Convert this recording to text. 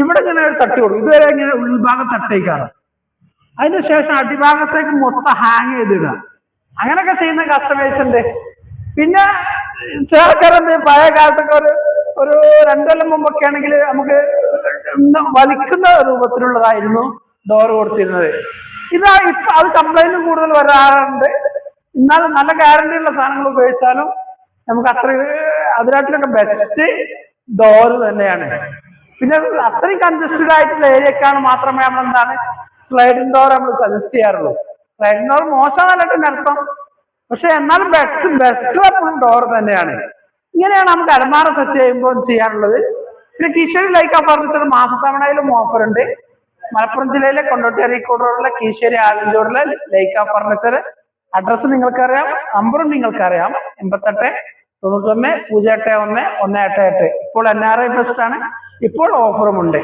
ഇവിടെ ഇങ്ങനെ തട്ടി കൊടുക്കും. ഇതുവരെ ഇങ്ങനെ ഉൾഭാഗം തട്ടേക്കാറ് അതിന് ശേഷം അടിഭാഗത്തേക്ക് മൊത്തം ഹാങ് ചെയ്തിടുക. അങ്ങനെയൊക്കെ ചെയ്യുന്ന കസ്റ്റമേഴ്സ് ഉണ്ട്. പിന്നെ ആൾക്കാരെന്ത് പഴയ കാലത്തൊക്കെ ഒരു ഒരു രണ്ടുകൊല്ലം മുമ്പൊക്കെ ആണെങ്കിൽ നമുക്ക് വലിക്കുന്ന രൂപത്തിലുള്ളതായിരുന്നു ഡോർ കൊടുത്തിരുന്നത്. ഇതാ ഇപ്പൊ അത് കംപ്ലൈന്റ് കൂടുതൽ വരാറുണ്ട്. എന്നാലും നല്ല ഗ്യാരണ്ടി ഉള്ള സാധനങ്ങൾ ഉപയോഗിച്ചാലും നമുക്ക് അത്ര അതിനായിട്ടൊക്കെ ബെസ്റ്റ് ഡോർ തന്നെയാണ്. പിന്നെ അത്രയും കൺജസ്റ്റഡ് ആയിട്ടുള്ള ഏരിയക്കാണ് മാത്രമേ നമ്മൾ എന്താണ് സ്ലൈഡിംഗ് ഡോർ നമ്മൾ സജസ്റ്റ് ചെയ്യാറുള്ളൂ. സ്ലൈഡിംഗ് ഡോർ മോശമല്ല അർത്ഥം. പക്ഷെ എന്നാലും ബെസ്റ്റ് ബെസ്റ്റ് എപ്പോഴും ഡോർ തന്നെയാണ്. ഇങ്ങനെയാണ് നമുക്ക് അലമാറ സെറ്റ് ചെയ്യുമ്പോൾ ചെയ്യാനുള്ളത്. പിന്നെ കീശ്ശേരി ലൈക്ക ഫർണിച്ചർ മാസത്തവണയിലും ഓഫർ ഉണ്ട്. മലപ്പുറം ജില്ലയിലെ കൊണ്ടോട്ടി അരീക്കോടുള്ള കീശേരി ആലഞ്ചോടിലെ ലൈക്ക ഫർണിച്ചർ അഡ്രസ്സ് നിങ്ങൾക്കറിയാം നമ്പറും നിങ്ങൾക്കറിയാം. എൺപത്തെട്ട് തൊണ്ണൂറ്റൊന്ന് പൂജ്യം എട്ട് ഒന്ന് ഒന്ന് എട്ട് എട്ട്. ഇപ്പോൾ എൻ ആർ ഐ ഫെസ്റ്റ് ആണ്. ഇപ്പോൾ ഓഫറും ഉണ്ട്.